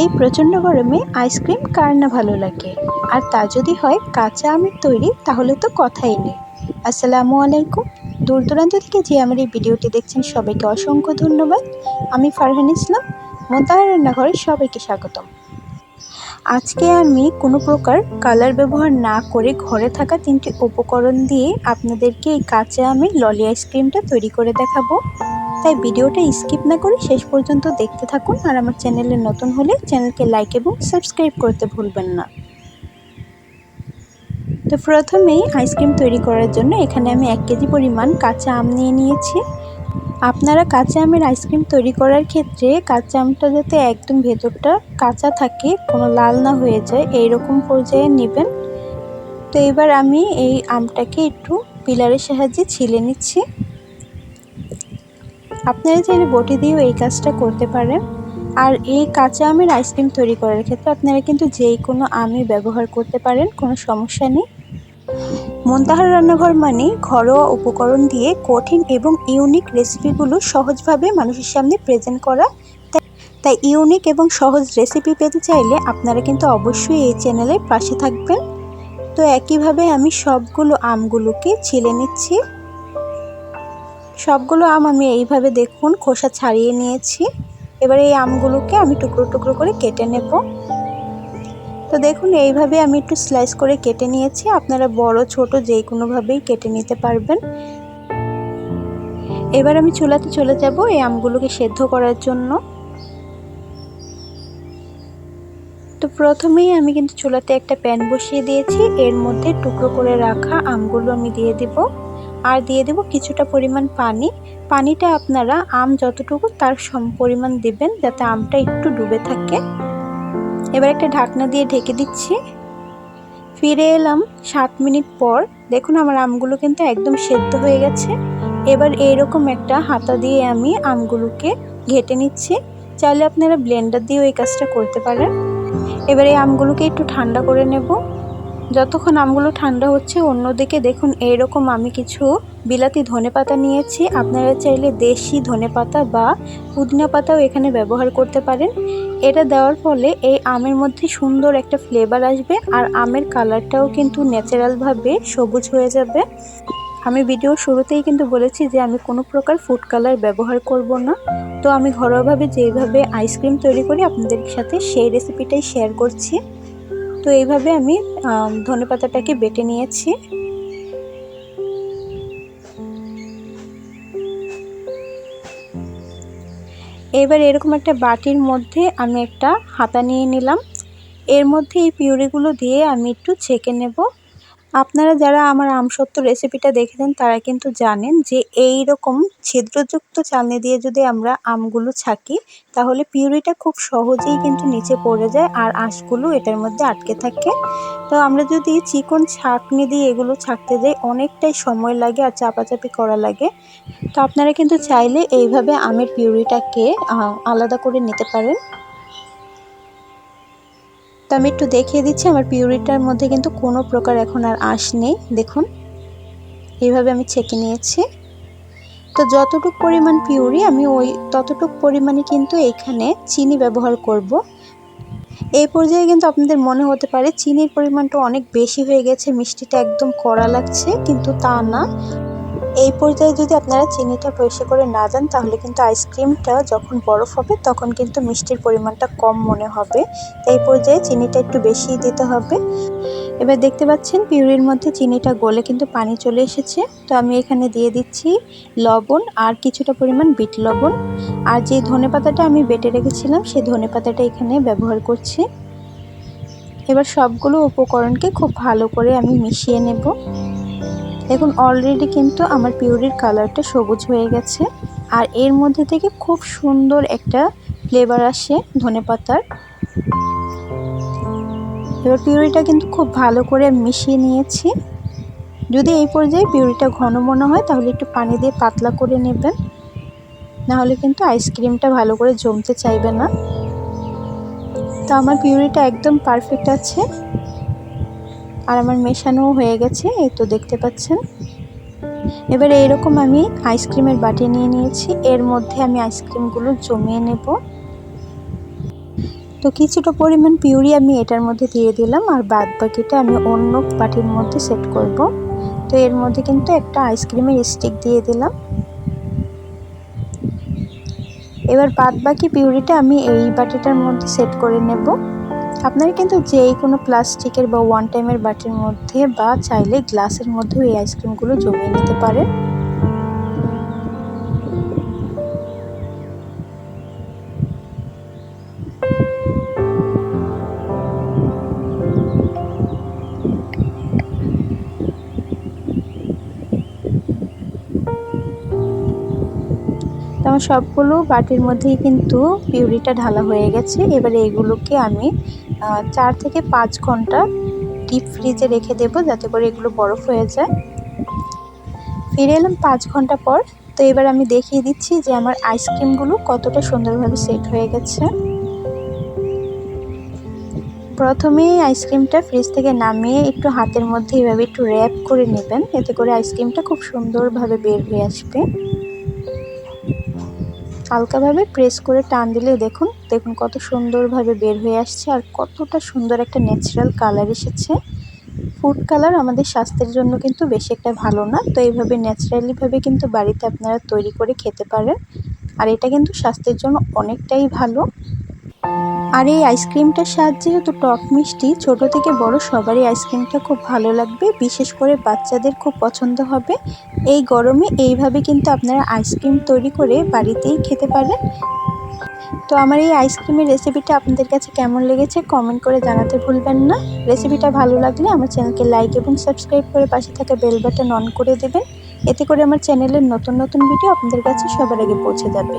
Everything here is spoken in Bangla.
এই প্রচণ্ড গরমে আইসক্রিম কার না ভালো লাগে? আর তা যদি হয় কাঁচা আমের তৈরি, তাহলে তো কথাই নেই। আসসালামু আলাইকুম। দূর দূরান্ত থেকে যে আমার এই ভিডিওটি দেখছেন, সবাইকে অসংখ্য ধন্যবাদ। আমি ফারহান ইসলাম মোতাহার রান্নাঘরে সবাইকে স্বাগতম। আজকে আমি কোনো প্রকার কালার ব্যবহার না করে ঘরে থাকা তিনটি উপকরণ দিয়ে আপনাদেরকে এই কাঁচা আমের ললি আইসক্রিমটা তৈরি করে দেখাবো। তাই ভিডিওটা স্কিপ না করে শেষ পর্যন্ত দেখতে থাকুন আর আমার চ্যানেলে নতুন হলে চ্যানেলকে লাইক এবং সাবস্ক্রাইব করতে ভুলবেন না। তো প্রথমেই আইসক্রিম তৈরি করার জন্য এখানে আমি এক কেজি পরিমাণ কাঁচা আম নিয়ে নিয়েছি। আপনারা কাঁচা আমের আইসক্রিম তৈরি করার ক্ষেত্রে কাঁচা আমটা যাতে একদম ভেতরটা কাঁচা থাকে, কোনো লাল না হয়ে যায় এই রকম পর্যায়ে নেবেন। তো এবার আমি এই আমটাকে একটু পিলারের সাহায্যে ছিলে নিচ্ছি। আপনারা চাইলে বটি দিয়েও এই কাজটা করতে পারেন। আর এই কাঁচা আমের আইসক্রিম তৈরি করার ক্ষেত্রে আপনারা কিন্তু যেই কোনো আমই ব্যবহার করতে পারেন, কোনো সমস্যা নেই। মন্তাহার রান্নাঘর মানে ঘরোয়া উপকরণ দিয়ে কঠিন এবং ইউনিক রেসিপিগুলো সহজভাবে মানুষের সামনে প্রেজেন্ট করা। তাই ইউনিক এবং সহজ রেসিপি পেতে চাইলে আপনারা কিন্তু অবশ্যই এই চ্যানেলের পাশে থাকবেন। তো একইভাবে আমি সবগুলো আমগুলোকে ছিলে নিচ্ছি। সবগুলো আম আমি এইভাবে দেখুন, খোসা ছাড়িয়ে নিয়েছি। এবার এই আমগুলোকে আমি টুকরো টুকরো করে কেটে নেব। তো দেখুন, এইভাবে আমি একটু স্লাইস করে কেটে নিয়েছি। আপনারা বড়, ছোট যে কোনোভাবেই কেটে নিতে পারবেন। এবার আমি চুলাতে চলে যাব এই আমগুলোকে সেদ্ধ করার জন্য। তো প্রথমেই আমি কিন্তু চুলাতে একটা প্যান বসিয়ে দিয়েছি। এর মধ্যে টুকরো করে রাখা আমগুলো আমি দিয়ে দিব। আর দিয়ে দেব কিছুটা পরিমাণ পানি। পানিটা আপনারা আম যতটুকু তার সম পরিমাণ দেবেন যাতে আমটা একটু ডুবে থাকে। এবার একটা ঢাকনা দিয়ে ঢেকে দিচ্ছি। ফিরে এলাম সাত মিনিট পর। দেখুন আমার আমগুলো কিন্তু একদম সেদ্ধ হয়ে গেছে। এবার এইরকম একটা হাতা দিয়ে আমি আমগুলোকে ঘেটে নিচ্ছি। চাইলে আপনারা ব্লেন্ডার দিয়েও এই কাজটা করতে পারেন। এবার এই আমগুলোকে একটু ঠান্ডা করে নেব। যতক্ষণ আমগুলো ঠান্ডা হচ্ছে, অন্যদিকে দেখুন, এইরকম আমি কিছু বিলাতি ধনে পাতা নিয়েছি। আপনারা চাইলে দেশি ধনে পাতা বা পুদিনা পাতাও এখানে ব্যবহার করতে পারেন। এটা দেওয়ার ফলে এই আমের মধ্যে সুন্দর একটা ফ্লেভার আসবে আর আমের কালারটাও কিন্তু ন্যাচারালভাবে সবুজ হয়ে যাবে। আমি ভিডিও শুরুতেই কিন্তু বলেছি যে আমি কোনো প্রকার ফুড কালার ব্যবহার করব না। তো আমি ঘরোয়াভাবে যেইভাবে আইসক্রিম তৈরি করি, আপনাদের সাথে সেই রেসিপিটাই শেয়ার করছি। তো এইভাবে আমি ধনে পাতাটাকে বেটে নিয়েছি। এবার এরকম একটা বাটির মধ্যে আমি একটা হাতা নিয়ে নিলাম। এর মধ্যে এই পিউরিগুলো দিয়ে আমি একটু ছেঁকে নেব। আপনারা যারা আমার আমসত্ত্ব রেসিপিটা দেখেছেন, তারা কিন্তু জানেন যে এই রকম ছিদ্রযুক্ত চালনি দিয়ে যদি আমরা আমগুলো ছাকি, তাহলে পিউরিটা খুব সহজেই কিন্তু নিচে পড়ে যায় আর আঁশগুলো এটার মধ্যে আটকে থাকে। তো আমরা যদি চিকন ছাকনি দিয়ে এগুলো ছাকতে যাই, অনেকটাই সময় লাগে আর চাপাচাপি করা লাগে। তো আপনারা কিন্তু চাইলে এইভাবে আমের পিউরিটাকে আলাদা করে নিতে পারেন। তো আমি একটু দেখিয়ে দিচ্ছি, আমার পিউরিটার মধ্যে কিন্তু কোনো প্রকার এখন আর আঁশ নেই, দেখুন। এইভাবে আমি ছেঁকে নিয়েছি। তো যতটুক পরিমাণ পিউরি, আমি ওই ততটুক পরিমাণে কিন্তু এখানে চিনি ব্যবহার করব। এই পর্যায়ে কিন্তু আপনাদের মনে হতে পারে, চিনির পরিমাণটা অনেক বেশি হয়ে গেছে, মিষ্টিটা একদম কড়া লাগছে, কিন্তু তা না। এই পর্যায়ে যদি আপনারা চিনিটা বেশি করে না যান তাহলে কিন্তু আইসক্রিমটা যখন বরফ হবে, তখন কিন্তু মিষ্টির পরিমাণটা কম মনে হবে। এই পর্যায়ে চিনিটা একটু বেশি দিতে হবে। এবার দেখতে পাচ্ছেন, পিউরির মধ্যে চিনিটা গলে কিন্তু পানি চলে এসেছে। তো আমি এখানে দিয়ে দিচ্ছি লবণ আর কিছুটা পরিমাণ বিট লবণ। আর যে ধনে পাতাটা আমি বেটে রেখেছিলাম সেই ধনে পাতাটা এখানে ব্যবহার করছি। এবার সবগুলো উপকরণকে খুব ভালো করে আমি মিশিয়ে নেব। দেখুন অলরেডি কিন্তু আমার পিউরির কালারটা সবুজ হয়ে গেছে। আর এর মধ্যে থেকে খুব সুন্দর একটা ফ্লেভার আসে ধনে পাতার। এবার পিউরিটা কিন্তু খুব ভালো করে মিশিয়ে নিয়েছি। যদি এই পর্যায়ে পিউরিটা ঘন মনে হয়, তাহলে একটু পানি দিয়ে পাতলা করে নেবেন। নাহলে কিন্তু আইসক্রিমটা ভালো করে জমতে চাইবে না। তো আমার পিউরিটা একদম পারফেক্ট আছে। আর আমার মেশানো হয়ে গেছে, এই তো দেখতে পাচ্ছেন। এবার এইরকম আমি আইসক্রিমের বাটি নিয়ে নিয়েছি, এর মধ্যে আমি আইসক্রিমগুলো জমিয়ে নেব। তো কিছুটা পরিমাণ পিউরি আমি এটার মধ্যে দিয়ে দিলাম, আর বাদ বাকিটা আমি অন্য বাটির মধ্যে সেট করব। তো এর মধ্যে কিন্তু একটা আইসক্রিমের স্টিক দিয়ে দিলাম। এবার বাদ বাকি পিউরিটা আমি এই বাটিটার মধ্যে সেট করে নেব। আপনারা কিন্তু যে কোনো প্লাস্টিকের বা ওয়ান টাইমের বাটির মধ্যে বা চাইলে গ্লাসের মধ্যেও এই আইসক্রিমগুলো জমিয়ে নিতে পারেন। সবগুলো বাটির মধ্যেই কিন্তু পিউরিটা ঢালা হয়ে গেছে। এবারে এগুলোকে আমি চার থেকে পাঁচ ঘণ্টা ডিপ ফ্রিজে রেখে দেবো যাতে করে এগুলো বরফ হয়ে যায়। ফিরে এলাম পাঁচ ঘণ্টা পর। তো এবার আমি দেখিয়ে দিচ্ছি যে আমার আইসক্রিমগুলো কতটা সুন্দরভাবে সেট হয়ে গেছে। প্রথমে আইসক্রিমটা ফ্রিজ থেকে নামিয়ে একটু হাতের মধ্যে এভাবে একটু র্যাপ করে নেবেন। এতে করে আইসক্রিমটা খুব সুন্দরভাবে বের হয়ে আসবে। হালকাভাবে প্রেস করে টান দিলে দেখুন দেখুন কত সুন্দরভাবে বের হয়ে আসছে আর কতটা সুন্দর একটা ন্যাচারাল কালার এসেছে। ফুড কালার আমাদের স্বাস্থ্যের জন্য কিন্তু বেশি একটা ভালো না, তো এইভাবে ন্যাচারালিভাবে কিন্তু বাড়িতে আপনারা তৈরি করে খেতে পারেন। আর এটা কিন্তু স্বাস্থ্যের জন্য অনেকটাই ভালো। আর এই আইসক্রিমটার স্বাদ যেহেতু টক মিষ্টি ছোট থেকে বড় সবারই আইসক্রিমটা খুব ভালো লাগবে, বিশেষ করে বাচ্চাদের খুব পছন্দ হবে। এই গরমে এইভাবে কিন্তু আপনারা আইসক্রিম তৈরি করে বাড়িতেই খেতে পারেন। তো আমার এই আইসক্রিমের রেসিপিটা আপনাদের কাছে কেমন লেগেছে কমেন্ট করে জানাতে ভুলবেন না। রেসিপিটা ভালো লাগলে আমার চ্যানেলকে লাইক এবং সাবস্ক্রাইব করে পাশে থাকা বেল বাটন অন করে দেবেন। এতে করে আমার চ্যানেলের নতুন নতুন ভিডিও আপনাদের কাছে সবার আগে পৌঁছে যাবে।